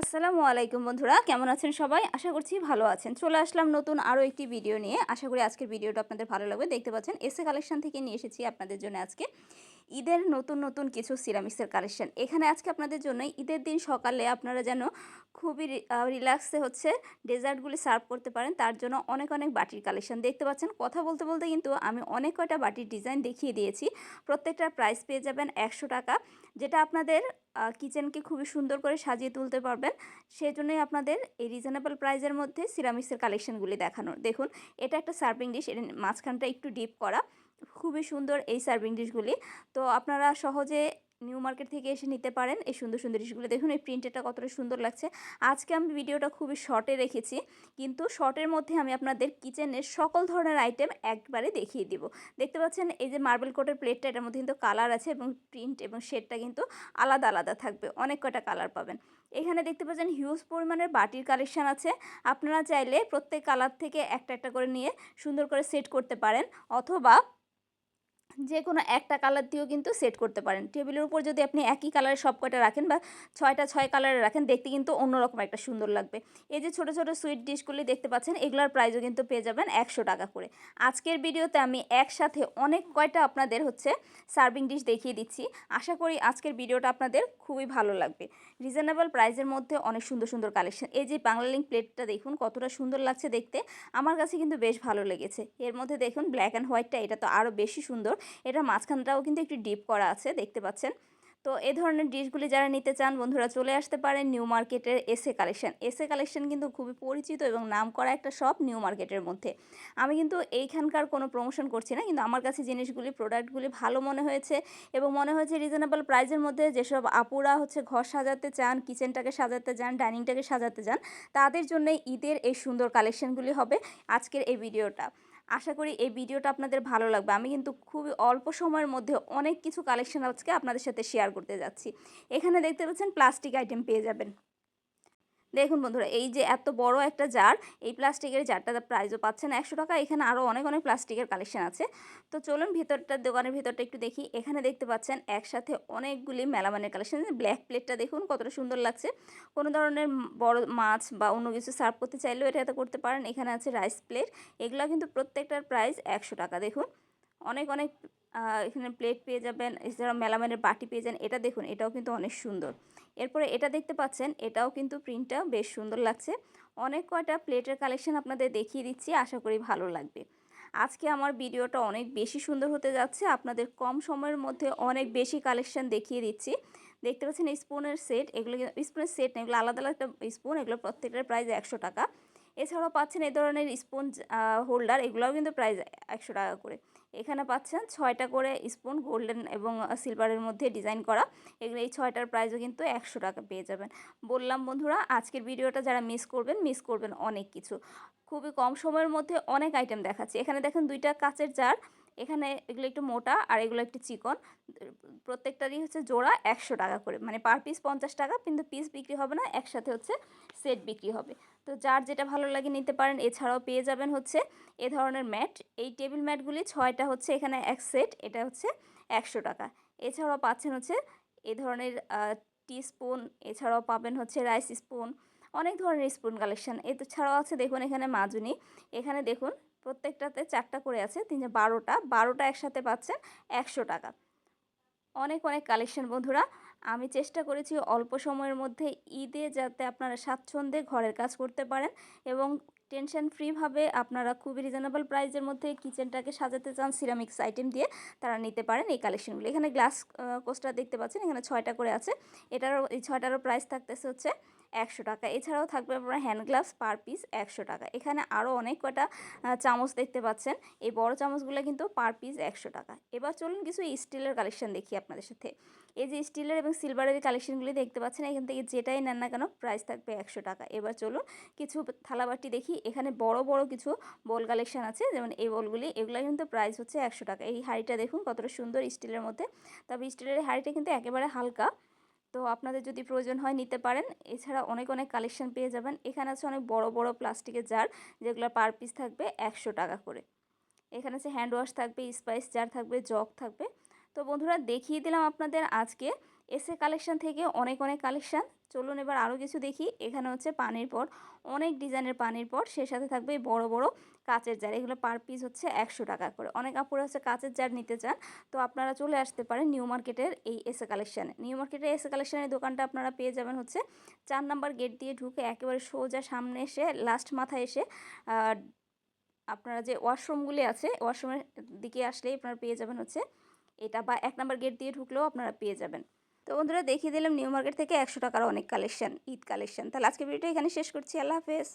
আসসালামু আলাইকুম বন্ধুরা, কেমন আছেন সবাই? আশা করছি ভালো আছেন। চলে আসলাম নতুন আরও একটি ভিডিও নিয়ে। আশা করি আজকের ভিডিওটা আপনাদের ভালো লাগবে। দেখতে পাচ্ছেন এসে কালেকশন থেকে নিয়ে এসেছি আপনাদের জন্য আজকে। ঈদের নতুন নতুন কিছু সিরামিক্সের কালেকশন এখানে আজকে আপনাদের জন্য ঈদের দিন সকালে আপনারা যেন খুবই রিল্যাক্সে হচ্ছে ডেজার্টগুলি সার্ভ করতে পারেন। তার জন্য অনেক অনেক বাটির কালেকশন দেখতে পাচ্ছেন। কথা বলতে বলতে কিন্তু আমি অনেক কয়টা বাটির ডিজাইন দেখিয়ে দিয়েছি। প্রত্যেকটার প্রাইস পেয়ে যাবেন একশো টাকা, যেটা আপনাদের কিচেনকে খুবই সুন্দর করে সাজিয়ে তুলতে পারবেন। সেই জন্যই আপনাদের এই রিজনেবল প্রাইজের মধ্যে সিরামিক্সের কালেকশনগুলি দেখানোর। দেখুন, এটা একটা সার্ভিং ডিশ এর মাঝখানটা একটু ডিপ করা। খুবই সুন্দর এই সার্ভিং ডিশগুলি তো আপনারা সহজে নিউ মার্কেট থেকে এসে নিতে পারেন এই সুন্দর সুন্দর ডিশগুলো দেখুন এই প্রিন্টেডটা কতটা সুন্দর লাগছে। আজকে আমি ভিডিওটা খুবই শর্টে রেখেছি, কিন্তু শর্টের মধ্যে আমি আপনাদের কিচেনের সকল ধরনের আইটেম একবারে দেখিয়ে দিব। দেখতে পাচ্ছেন এই যে মার্বেল কোটের প্লেটটা এটার মধ্যে কিন্তু কালার আছে এবং প্রিন্ট এবং শেডটা কিন্তু আলাদা আলাদা থাকবে। অনেক কটা কালার পাবেন। এখানে দেখতে পাচ্ছেন হিউজ পরিমাণের বাটির কালেকশান আছে। আপনারা চাইলে প্রত্যেক কালার থেকে একটা একটা করে নিয়ে সুন্দর করে সেট করতে পারেন, অথবা যে কোনো একটা কালার দিয়েও কিন্তু সেট করতে পারেন। টেবিলের উপর যদি আপনি একই কালারের সব কয়টা রাখেন বা ছয়টা ছয় কালারের রাখেন, দেখতে কিন্তু অন্যরকম একটা সুন্দর লাগবে। এই যে ছোটো ছোটো সুইট ডিশগুলি দেখতে পাচ্ছেন, এগুলোর প্রাইসও কিন্তু পেয়ে যাবেন একশো টাকা করে। আজকের ভিডিওতে আমি একসাথে অনেক কয়টা আপনাদের হচ্ছে সার্ভিং ডিশ দেখিয়ে দিচ্ছি। আশা করি আজকের ভিডিওটা আপনাদের খুবই ভালো লাগবে। রিজনেবল প্রাইসের মধ্যে অনেক সুন্দর সুন্দর কালেকশন এই যে বাংলা লিঙ্ক প্লেটটা দেখুন, কতটা সুন্দর লাগছে দেখতে। আমার কাছে কিন্তু বেশ ভালো লেগেছে। এর মধ্যে দেখুন ব্ল্যাক অ্যান্ড হোয়াইটটা এটা তো আরও বেশি সুন্দর। এটা মাঝখানটাও কিন্তু একটু ডিপ করা আছে, দেখতে পাচ্ছেন। তো এই ধরনের ডিশগুলি যারা নিতে চান, বন্ধুরা চলে আসতে পারেন নিউ মার্কেটের এসএ কালেকশন। এসএ কালেকশন কিন্তু খুবই পরিচিত এবং নাম করা একটা শপ নিউ মার্কেটের মধ্যে। আমি কিন্তু এইখানকার কোনো প্রমোশন করছি না, কিন্তু আমার কাছে জিনিসগুলি প্রোডাক্টগুলি ভালো মনে হয়েছে এবং মনে হয়েছে রিজনেবল প্রাইজের মধ্যে যেসব আপুরা হচ্ছে ঘর সাজাতে চান কিচেনটাকে সাজাতে চান ডাইনিংটাকে সাজাতে চান, তাদের জন্য ঈদের এই সুন্দর কালেকশনগুলি হবে। আজকের এই ভিডিওটা আশা করি এই ভিডিওটা আপনাদের ভালো লাগবে। আমি কিন্তু খুবই অল্প সময়ের মধ্যে অনেক কিছু কালেকশন আজকে আপনাদের সাথে শেয়ার করতে যাচ্ছি। এখানে দেখতে পাচ্ছেন প্লাস্টিক আইটেম পেয়ে যাবেন। দেখুন বন্ধুরা, এই যে এত বড় একটা জার এই প্লাস্টিকের জারটা প্রাইজও পাচ্ছেন একশো টাকা, এখানে আরও অনেক অনেক প্লাস্টিকের কালেকশন আছে। তো চলুন ভিতরটা দোকানের ভিতরটা একটু দেখি। এখানে দেখতে পাচ্ছেন একসাথে অনেকগুলি মেলামানের কালেকশন ব্ল্যাক প্লেটটা দেখুন কতটা সুন্দর লাগছে। কোনো ধরনের বড় মাছ বা অন্য কিছু সার্ভ করতে চাইলেও এটা করতে পারেন। এখানে আছে রাইস প্লেট এগুলো কিন্তু প্রত্যেকটার প্রাইস একশো টাকা, দেখুন। অনেক অনেক এখানে প্লেট পেয়ে যাবেন এছাড়া মেলামানের বাটি পেয়ে যান, এটা দেখুন, এটাও কিন্তু অনেক সুন্দর। এরপরে এটা দেখতে পাচ্ছেন, এটাও কিন্তু প্রিন্টটা বেশ সুন্দর লাগছে। অনেক কয়টা প্লেটের কালেকশন আপনাদের দেখিয়ে দিচ্ছি, আশা করি ভালো লাগবে। আজকে আমার ভিডিওটা অনেক বেশি সুন্দর হতে যাচ্ছে, আপনাদের কম সময়ের মধ্যে অনেক বেশি কালেকশন দেখিয়ে দিচ্ছি। দেখতে পাচ্ছেন স্পুনের সেট এগুলো স্পুনের সেট এগুলো আলাদা আলাদা স্পুন এগুলো প্রত্যেকটার প্রাইস একশো টাকা। এছাড়াও পাচ্ছেন এই ধরনের স্পুন হোল্ডার এগুলোও কিন্তু প্রাইস একশো টাকা করে। এখানে পাচ্ছেন ছয়টা করে স্পুন গোল্ডেন এবং সিলভারের মধ্যে ডিজাইন করা। এগুলো এই ছয়টার প্রাইসও কিন্তু একশো টাকা পেয়ে যাবেন। বললাম, বন্ধুরা, আজকের ভিডিওটা যারা মিস করবেন মিস করবেন অনেক কিছু। খুবই কম সময়ের মধ্যে অনেক আইটেম দেখাচ্ছি। এখানে দেখেন দুইটা কাচের জার এখানে এগুলো একটু মোটা আর এগুলো একটু চিকন। প্রত্যেকটারই হচ্ছে জোড়া একশো টাকা করে। মানে পার পিস পঞ্চাশ টাকা, কিন্তু পিস বিক্রি হবে না, একসাথে হচ্ছে সেট বিক্রি হবে। তো যার যেটা ভালো লাগে নিতে পারেন। এছাড়াও পেয়ে যাবেন হচ্ছে এ ধরনের ম্যাট এই টেবিল ম্যাটগুলি ছয়টা হচ্ছে এখানে এক সেট এটা হচ্ছে একশো টাকা। এছাড়াও পাচ্ছেন হচ্ছে এ ধরনের টি স্পুন এছাড়াও পাবেন হচ্ছে রাইস স্পুন অনেক ধরনের স্পুন কালেকশন ছাড়াও আছে, দেখুন এখানে মাজুনি। এখানে দেখুন প্রত্যেকটাতে চারটা করে আছে, তিন বারোটা। বারোটা একসাথে পাচ্ছেন একশো টাকা। অনেক অনেক কালেকশন বন্ধুরা। আমি চেষ্টা করেছি অল্প সময়ের মধ্যে ঈদে যাতে আপনারা স্বাচ্ছন্দ্যে ঘরের কাজ করতে পারেন এবং টেনশন ফ্রিভাবে আপনারা খুবই রিজনেবল প্রাইসের মধ্যে কিচেনটাকে সাজাতে চান সিরামিক্স আইটেম দিয়ে তারা নিতে পারেন এই কালেকশনগুলো এখানে গ্লাস কোস্টার দেখতে পাচ্ছেন, এখানে ছয়টা করে আছে। এটারও, এই ছয়টারও প্রাইস থাকতেছে হচ্ছে একশো টাকা। এছাড়াও থাকবে আপনার হ্যান্ড গ্লাভস পার পিস একশো টাকা। এখানে আরও অনেক কটা চামচ দেখতে পাচ্ছেন। এই বড় চামচগুলো কিন্তু পার পিস একশো টাকা। এবার চলুন কিছু স্টিলের কালেকশন দেখি আপনাদের সাথে। এই যে স্টিলের এবং সিলভারের কালেকশনগুলি দেখতে পাচ্ছেন, এখান থেকে যেটাই নেন না কেন প্রাইস থাকবে একশো টাকা। এবার চলুন কিছু থালাবাটি দেখি। এখানে বড় বড় কিছু বল কালেকশন আছে। যেমন এই বলগুলি, এগুলো কিন্তু প্রাইস হচ্ছে একশো টাকা। এই হাঁড়িটা দেখুন কতটা সুন্দর স্টিলের মধ্যে। তবে স্টিলের হাঁড়িটা কিন্তু একেবারে হালকা। তো আপনাদের যদি প্রয়োজন হয় নিতে পারেন। এছাড়া অনেক অনেক কালেকশন পেয়ে যাবেন। এখানে আছে অনেক বড় বড় প্লাস্টিকের জার যেগুলো পার পিস থাকবে একশো টাকা করে। এখানে আছে হ্যান্ড ওয়াশ থাকবে স্পাইস জার থাকবে, জগ থাকবে। তো বন্ধুরা, দেখিয়ে দিলাম আপনাদের আজকে। এসে কালেকশন থেকে অনেক অনেক কালেকশন চলুন এবার আরও কিছু দেখি। এখানে হচ্ছে পানির পট। অনেক ডিজাইনের পানির পট। সে সাথে থাকবে বড় বড় কাচের জার। এগুলো পার পিস হচ্ছে একশো টাকা করে। অনেক আপুরা হচ্ছে কাচের জার নিতে চান। তো আপনারা চলে আসতে পারেন নিউ মার্কেটের এই এসে কালেকশানে। নিউ মার্কেটের এসে কালেকশানের দোকানটা আপনারা পেয়ে যাবেন হচ্ছে চার নাম্বার গেট দিয়ে ঢুকে একেবারে সোজা সামনে এসে লাস্ট মাথায় এসে আপনারা যে ওয়াশরুমগুলি আছে ওয়াশরুমের দিকে আসলেই আপনারা পেয়ে যাবেন হচ্ছে এটা বা এক নাম্বার গেট দিয়ে ঢুকলেও আপনারা পেয়ে যাবেন। তো বন্ধুরা দেখিয়ে দিলাম নিউ মার্কেট থেকে একশো টাকার অনেক কালেকশন ঈদ কালেকশন তাহলে আজকে ভিডিওটা এখানে শেষ করছি। আল্লাহ হাফেজ।